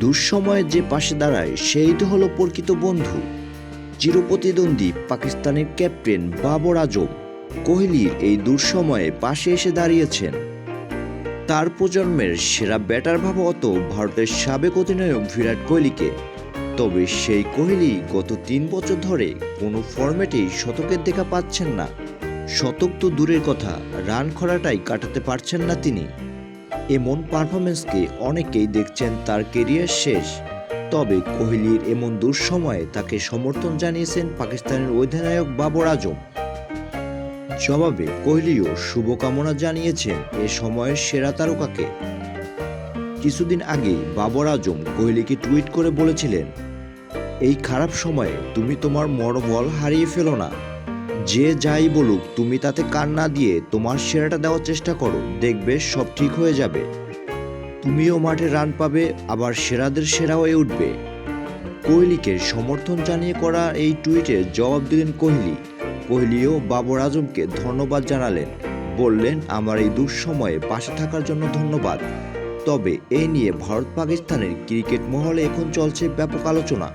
দুঃসময়ে যে পাশে দাঁড়ায় সেই তো হলো প্রকৃত বন্ধু। চিরপ্রতিদ্বন্দ্বী পাকিস্তানের ক্যাপ্টেন বাবর আজম, কোহলির এই দুঃসময়ে পাশে এসে দাঁড়িয়েছেন। তার প্রজন্মের সেরা ব্যাটার ভাবা অত ভারতের সাবেক অধিনায়ক বিরাট কোহলিকে। তবে সেই কোহলি গত তিন বছর ধরে কোনো ফরম্যাটেই শতকের দেখা পাচ্ছেন না। শতক তো দূরের কথা, রান খরাটাই কাটাতে পারছেন না তিনি। এমন পারফরমেন্সকে অনেকেই দেখছেন তার কেরিয়ার শেষ। তবে কোহলির এমন দুঃসময়ে তাকে সমর্থন জানিয়েছেন পাকিস্তানের অধিনায়ক বাবর আজম। জবাবে কোহলিও শুভকামনা জানিয়েছেন এ সময়ের সেরা তারকাকে। কিছুদিন আগে বাবর আজম কোহলিকে টুইট করে বলেছিলেন, এই খারাপ সময়ে তুমি তোমার মনোবল হারিয়ে ফেলো না। যে যাই বলুক, তুমি তাতে কান না দিয়ে তোমার সেরাটা দেওয়ার চেষ্টা করো, দেখবে সব ঠিক হয়ে যাবে। তুমিও মাঠে রান পাবে, আবার সেরাদের সেরা হয়ে উঠবে। কোহলিকে সমর্থন জানিয়ে করা এই টুইটের জবাব দিলেন কোহলি। কোহলিও বাবর আজমকে ধন্যবাদ জানালেন। বললেন, আমার এই দুঃসময়ে পাশে থাকার জন্য ধন্যবাদ। তবে এ নিয়ে ভারত পাকিস্তানের ক্রিকেট মহলে এখন চলছে ব্যাপক আলোচনা।